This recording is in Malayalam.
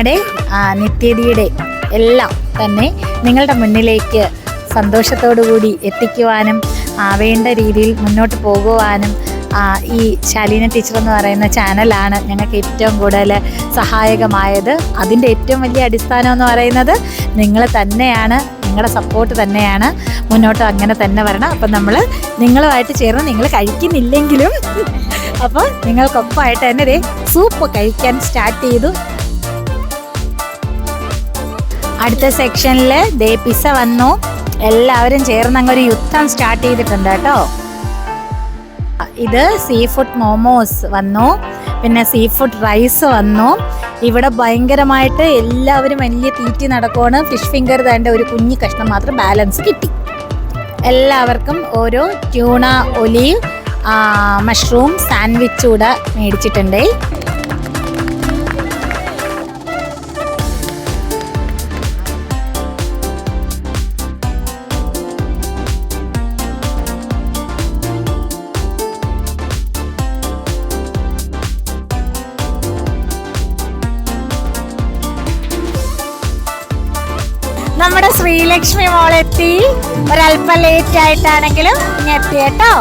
ഞങ്ങളുടെ നിത്യതയുടെ എല്ലാം തന്നെ നിങ്ങളുടെ മുന്നിലേക്ക് സന്തോഷത്തോടു കൂടി എത്തിക്കുവാനും വേണ്ട രീതിയിൽ മുന്നോട്ട് പോകുവാനും ഈ ശാലീന ടീച്ചർ എന്ന് പറയുന്ന ചാനലാണ് ഞങ്ങൾക്ക് ഏറ്റവും കൂടുതൽ സഹായകമായത്. അതിന്റെ ഏറ്റവും വലിയ അടിസ്ഥാനം എന്ന് പറയുന്നത് നിങ്ങൾ തന്നെയാണ് നിങ്ങളുടെ സപ്പോർട്ട് തന്നെയാണ്. മുന്നോട്ട് അങ്ങനെ തന്നെ വരണം. അപ്പം നമ്മൾ നിങ്ങളുമായിട്ട് ചേർന്ന് നിങ്ങൾ കഴിക്കുന്നില്ലെങ്കിലും അപ്പോൾ നിങ്ങൾക്കൊപ്പമായിട്ട് തന്നെ സൂപ്പ് കഴിക്കാൻ സ്റ്റാർട്ട് ചെയ്തു. അടുത്ത സെക്ഷനിൽ ദേ പിസ വന്നു. എല്ലാവരും ചേർന്ന് അങ്ങ് ഒരു യുദ്ധം സ്റ്റാർട്ട് ചെയ്തിട്ടുണ്ട് കേട്ടോ. ഇത് സീ ഫുഡ് മോമോസ് വന്നു. പിന്നെ സീ ഫുഡ് റൈസ് വന്നു. ഇവിടെ ഭയങ്കരമായിട്ട് എല്ലാവരും വലിയ തീറ്റി നടക്കുവാണ്. ഫിഷ് ഫിംഗർ തേണ്ട ഒരു കുഞ്ഞു കഷ്ണം മാത്രം ബാലൻസ് കിട്ടി. എല്ലാവർക്കും ഓരോ ട്യൂണ ഒലീവ് മഷ്റൂം സാൻഡ്വിച്ച് കൂടെ മേടിച്ചിട്ടുണ്ട്. നമ്മുടെ ശ്രീലക്ഷ്മി മോളെത്തി. ഒരല്പം ലേറ്റ് ആയിട്ടാണെങ്കിലും ഇങ്ങെത്തി കേട്ടോ